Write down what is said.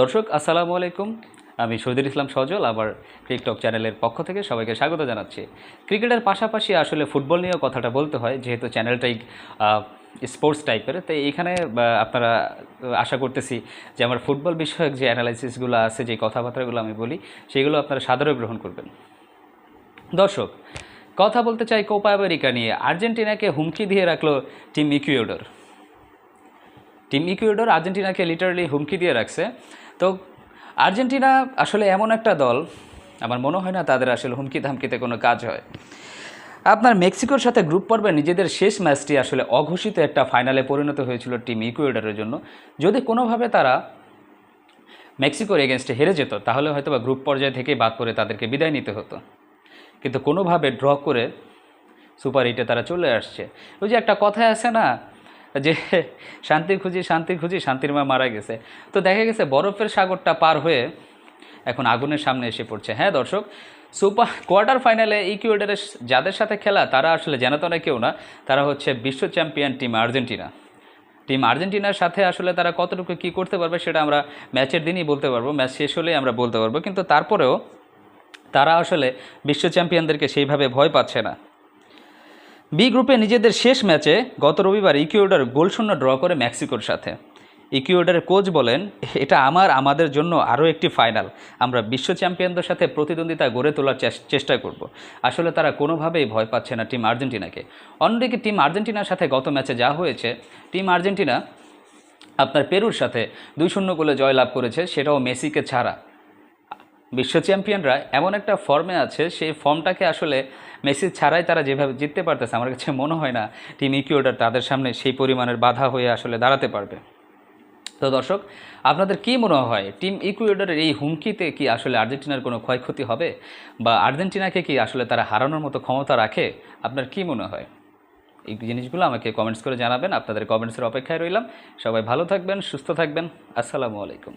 দর্শক আসসালামু আলাইকুম। আমি শহীদুল ইসলাম সজল আবার ক্রিকটক চ্যানেলের পক্ষ থেকে সবাইকে স্বাগত জানাচ্ছি। ক্রিকেটের পাশাপাশি আসলে ফুটবল নিয়েও কথাটা বলতে হয় যেহেতু চ্যানেলটাই স্পোর্টস টাইপের তো এইখানে বা, আপনারা আশা করতেছি যে আমার ফুটবল বিষয়ক যে অ্যানালাইসিসগুলো আছে যে কথাবার্তাগুলো আমি বলি সেগুলো আপনারা সাদরে গ্রহণ করবেন। দর্শক কথা বলতে চাই কোপা আমেরিকা নিয়ে। আর্জেন্টিনাকে হুমকি দিয়ে রাখল টিম ইকুয়েডর। টিম ইকুয়েডর আর্জেন্টিনাকে লিটারালি হুমকি দিয়ে রাখছে। তো আর্জেন্টিনা আসলে এমন একটা দল, আমার মনে হয় না তাদের আসলে হুমকি ধামকিতে কোনো কাজ হয়। আপনার মেক্সিকোর সাথে গ্রুপ পর্বে নিজেদের শেষ ম্যাচটি আসলে অঘোষিত একটা ফাইনালে পরিণত হয়েছিল টিম ইকুয়েডারের জন্য। যদি কোনোভাবে তারা মেক্সিকোর এগেনস্টে হেরে যেত, তাহলে হয়তো বা গ্রুপ পর্যায় থেকেই বাদ পড়ে তাদেরকে বিদায় নিতে হতো। কিন্তু কোনোভাবে ড্র করে সুপার এইটে তারা চলে আসছে। ওই যে একটা কথায় আছে না যে শান্তি খুঁজি শান্তি খুঁজি, শান্তির মা মারা গেছে। তো দেখা গেছে বরফের সাগরটা পার হয়ে এখন আগুনের সামনে এসে পড়ছে। হ্যাঁ দর্শক, সুপার কোয়ার্টার ফাইনালে ইকুয়েডারের যাদের সাথে খেলা, তারা আসলে জানাতো না কেউ না, তারা হচ্ছে বিশ্ব চ্যাম্পিয়ন টিম আর্জেন্টিনা। টিম আর্জেন্টিনার সাথে আসলে তারা কতটুকু কী করতে পারবে সেটা আমরা ম্যাচের দিনই বলতে পারব, ম্যাচ শেষ হলেই আমরা বলতে পারব। কিন্তু তারপরেও তারা আসলে বিশ্ব চ্যাম্পিয়নদেরকে সেইভাবে ভয় পাচ্ছে না। বি গ্রুপে নিজেদের শেষ ম্যাচে গত রবিবার ইকুয়েডর গোলশূন্য ড্র করে মেক্সিকোর সাথে। ইকুয়েডরের কোচ বলেন, এটা আমার, আমাদের জন্য আরও একটি ফাইনাল। আমরা বিশ্ব চ্যাম্পিয়নদের সাথে প্রতিদ্বন্দ্বিতা গড়ে তোলার চেষ্টা করব। আসলে তারা কোনোভাবেই ভয় পাচ্ছে না টিম আর্জেন্টিনাকে। অন্যদিকে টিম আর্জেন্টিনার সাথে গত ম্যাচে যা হয়েছে, টিম আর্জেন্টিনা আপনার পেরুর সাথে দুই শূন্য গোলে জয়লাভ করেছে, সেটাও মেসিকে ছাড়া। বিশ্ব চ্যাম্পিয়নরা এমন একটা ফর্মে আছে, সেই ফর্মটাকে আসলে মেসি ছাড়াই তারা যেভাবে জিততে পারতেছে, আমার কাছে মনে হয় না টিম ইকুয়েডর তাদের সামনে সেই পরিমাণের বাধা হয়ে আসলে দাঁড়াতে পারবে। তো দর্শক, আপনাদের কি মনে হয়, টিম ইকুয়েডরের এই হুমকিতে কি আসলে আর্জেন্টিনার কোনো ক্ষয়ক্ষতি হবে? বা আর্জেন্টিনাকে কি আসলে তারা হারানোর মতো ক্ষমতা রাখে? আপনার কি মনে হয়? এই জিনিসগুলো আমাকে কমেন্টস করে জানাবেন, আপনাদের কমেন্টসের অপেক্ষায় রইলাম। সবাই ভালো থাকবেন, সুস্থ থাকবেন। আসসালামু আলাইকুম।